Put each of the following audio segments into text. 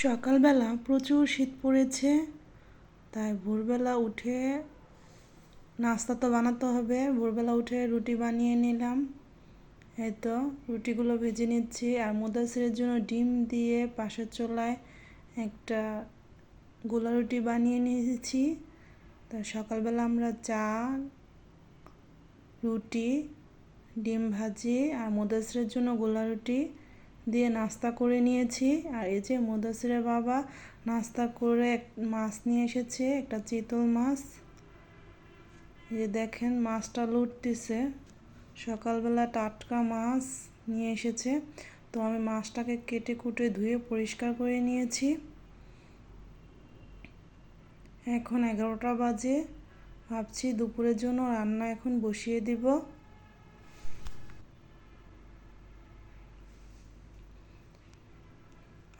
সকালবেলা প্রচুর শীত পড়েছে, তাই ভোরবেলা উঠে নাস্তা তো বানাতে হবে, ভোরবেলা উঠে রুটি বানিয়ে নিলাম। এই তো, রুটিগুলো ভেজে নিচ্ছি আর মুদাসিরের জন্য ডিম দিয়ে পাশের চোলায় একটা গোলা রুটি বানিয়ে নিয়েছি। তা সকালবেলা আমরা চা, রুটি, ডিম ভাজি আর মুদাসিরের জন্য গোলা রুটি দিয়ে নাস্তা করে নিয়েছি। আর এই যে মুদাসিরের বাবা নাস্তা করে এক মাছ নিয়ে এসেছে, একটা চিতল মাছ। যে দেখেন মাছটা লুটতেছে। সকালবেলা টাটকা মাছ নিয়ে এসেছে। তো আমি মাছটাকে কেটে কুটে ধুয়ে পরিষ্কার করে নিয়েছি। এখন এগারোটা বাজে। ভাবছি দুপুরের জন্য রান্না এখন বসিয়ে দিব।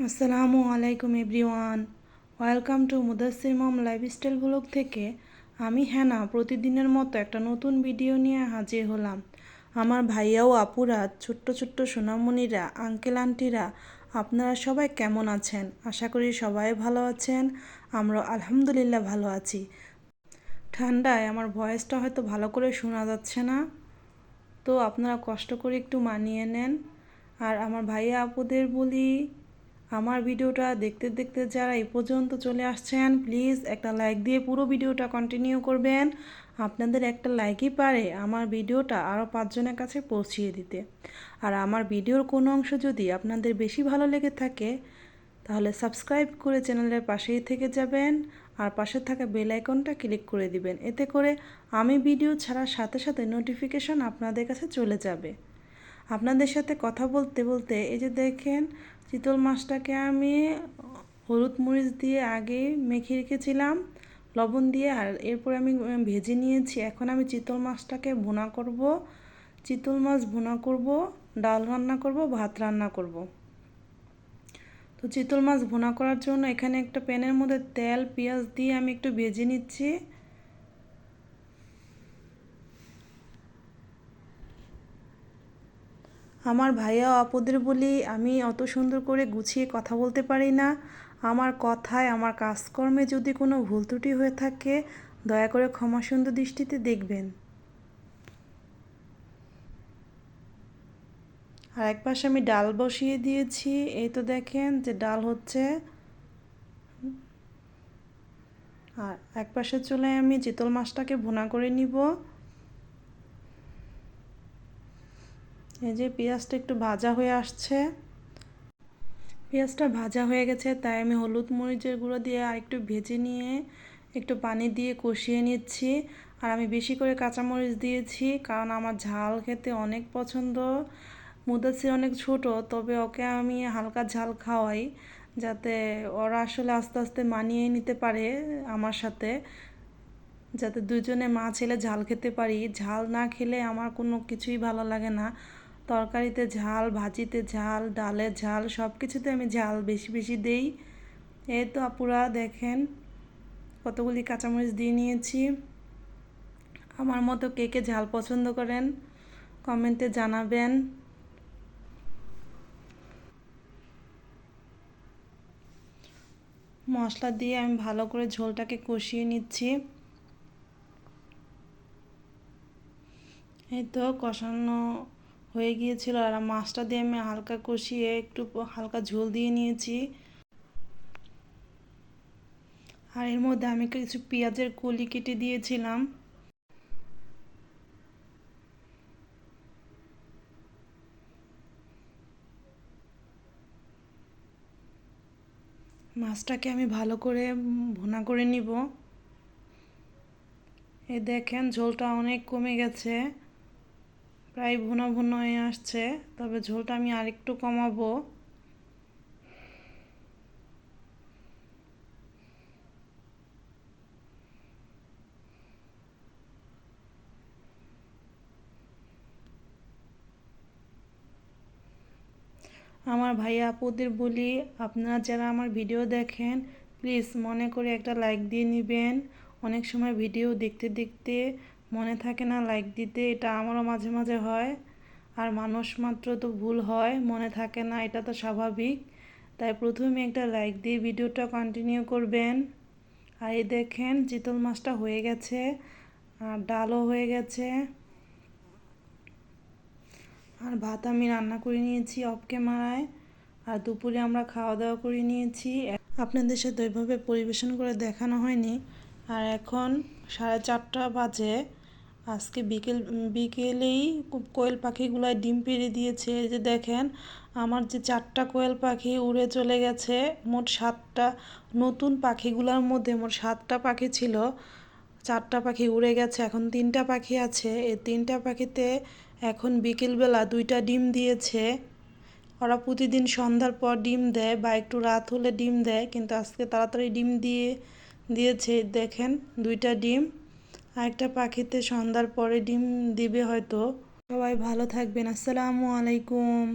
আসসালামু আলাইকুম everyone. Welcome to Mudassir mom lifestyle blog থেকে। আমি হ্যানা প্রতিদিনের মতো একটা নতুন ভিডিও নিয়ে হাজির হলাম। আমার ভাইয়া ও আপুরা, ছোট্ট ছোট্ট সোনামণিরা, আঙ্কেল আন্টিরা, আপনারা সবাই কেমন আছেন? আশা করি সবাই ভালো আছেন। আমরা আলহামদুলিল্লাহ ভালো আছি। ঠান্ডায় আমার ভয়েসটা হয়তো ভালো করে শোনা যাচ্ছে না। তো আপনারা কষ্ট করে একটু মানিয়ে নেন। আর আমার ভাইয়া আপুদের বলি আমার ভিডিওটা দেখতে দেখতে যারা এ পর্যন্ত চলে আসছেন প্লিজ একটা লাইক দিয়ে পুরো ভিডিওটা কন্টিনিউ করবেন। আপনাদের একটা লাইকই পারে আমার ভিডিওটা আরও পাঁচজনের কাছে পৌঁছিয়ে দিতে। আর আমার ভিডিওর কোনো অংশ যদি আপনাদের বেশি ভালো লেগে থাকে, তাহলে সাবস্ক্রাইব করে চ্যানেলের পাশেই থেকে যাবেন আর পাশে থাকা বেল আইকনটা ক্লিক করে দিবেন। এতে করে আমি ভিডিও ছাড়ার সাথে সাথে নোটিফিকেশন আপনাদের কাছে চলে যাবে। আপনাদের সাথে কথা বলতে বলতে এই যে দেখেন চিতল মাছটাকে আমি হলুদ মরিচ দিয়ে আগে মেখে রেখেছিলাম, লবণ দিয়ে, আর এরপর আমি ভেজে নিয়েছি। এখন আমি চিতল মাছটাকে ভুনা করব। চিতল মাছ ভুনা করব, ডাল রান্না করব, ভাত রান্না করব। তো চিতল মাছ ভুনা করার জন্য এখানে একটা প্যানের মধ্যে তেল, পেঁয়াজ দিয়ে আমি একটু ভেজে নিচ্ছি। আমার ভাইয়া আপুদের বলি আমি অত সুন্দর করে গুছিয়ে কথা বলতে পারি না। আমার কথায়, আমার কাজকর্মে যদি কোনো ভুল ত্রুটি হয়ে থাকে, দয়া করে ক্ষমা সুন্দর দৃষ্টিতে দেখবেন। আর এক পাশে আমি ডাল বসিয়ে দিয়েছি। এই তো দেখেন যে ডাল হচ্ছে। আর এক পাশে চলে আমি চিতল মাছটাকে ভুনা করে নিব। এই যে পেঁয়াজটা একটু ভাজা হয়ে আসছে। পেঁয়াজটা ভাজা হয়ে গেছে, তাই আমি হলুদ মরিচের গুঁড়ো দিয়ে আর একটু ভেজে নিয়ে একটু পানি দিয়ে কষিয়ে নিচ্ছি। আর আমি বেশি করে কাঁচামরিচ দিয়েছি, কারণ আমার ঝাল খেতে অনেক পছন্দ। মুদাসির অনেক ছোট, তবে ওকে আমি হালকা ঝাল খাওয়াই, যাতে ওরা আসলে আস্তে আস্তে মানিয়ে নিতে পারে আমার সাথে, যাতে দুজনে মা ছেলে ঝাল খেতে পারি। ঝাল না খেলে আমার কোনো কিছুই ভালো লাগে না। তরকারিতে ঝাল, ভাজিতে ঝাল, ডালে ঝাল সব কিছুতে আমি ঝাল বেশি বেশি দেই। এই তো আপুরা, দেখেন কতগুলি কাঁচামরিচ দিয়ে নিয়েছি। আমার মতো কে কে ঝাল পছন্দ করেন, কমেন্টে জানাবেন। মশলা দিয়ে আমি ভালো করে ঝোলটাকে কষিয়ে নিচ্ছি। এই তো কষানো হয়ে গিয়েছিল আর মাছটা দিয়ে আমি হালকা কষিয়ে একটু হালকা ঝোল দিয়ে নিয়েছি। আর এর মধ্যে আমি কিছু পেঁয়াজের কলি কেটে দিয়েছিলাম। মাছটাকে আমি ভালো করে ভুনা করে নিব। এই দেখেন ঝোলটা অনেক কমে গেছে। প্রায় ভুনা ভুনা হয়ে আসছে, তবে ঝোলটা আমি আরেকটু কমাবো। আমার ভাইয়া আপুদের বলি, আপনারা যারা আমার ভিডিও দেখেন, প্লিজ মনে করে একটা লাইক দিয়ে নেবেন। অনেক সময় ভিডিও দেখতে দেখতে মনে থাকে না লাইক দিতে। এটা আমারও মাঝে মাঝে হয়। আর মানুষ মাত্র তো ভুল হয়, মনে থাকে না, এটা তো স্বাভাবিক। তাই প্রথমে একটা লাইক দিয়ে ভিডিওটা কন্টিনিউ করবেন। আর এই দেখেন, চিতল মাছটা হয়ে গেছে, আর ডালও হয়ে গেছে। আর ভাত আমি রান্না করে নিয়েছি অফ ক্যামেরায় আর দুপুরে আমরা খাওয়া দাওয়া করে নিয়েছি। আপনাদের সাথে ওইভাবে পরিবেশন করে দেখানো হয়নি। আর এখন সাড়ে চারটা বাজে। আজকে বিকেল বিকেলেই কোয়েল পাখিগুলো ডিম পেড়ে দিয়েছে। যে দেখেন, আমার যে চারটা কোয়েল পাখি উড়ে চলে গেছে, মোট সাতটা নতুন পাখিগুলোর মধ্যে মোট সাতটা পাখি ছিল। চারটা পাখি উড়ে গেছে, এখন তিনটা পাখি আছে। এই তিনটা পাখিতে এখন বিকেলবেলা দুইটা ডিম দিয়েছে। ওরা প্রতিদিন সন্ধ্যার পর ডিম দেয় বা একটু রাত হলে ডিম দেয়, কিন্তু আজকে তাড়াতাড়ি ডিম দিয়ে, দিয়েছে। দেখেন, দুইটা ডিম। আর একটা পাখিতে সন্ধ্যার পরে ডিম দিবে হয়তো। সবাই ভালো থাকবেন। আসসালামু আলাইকুম।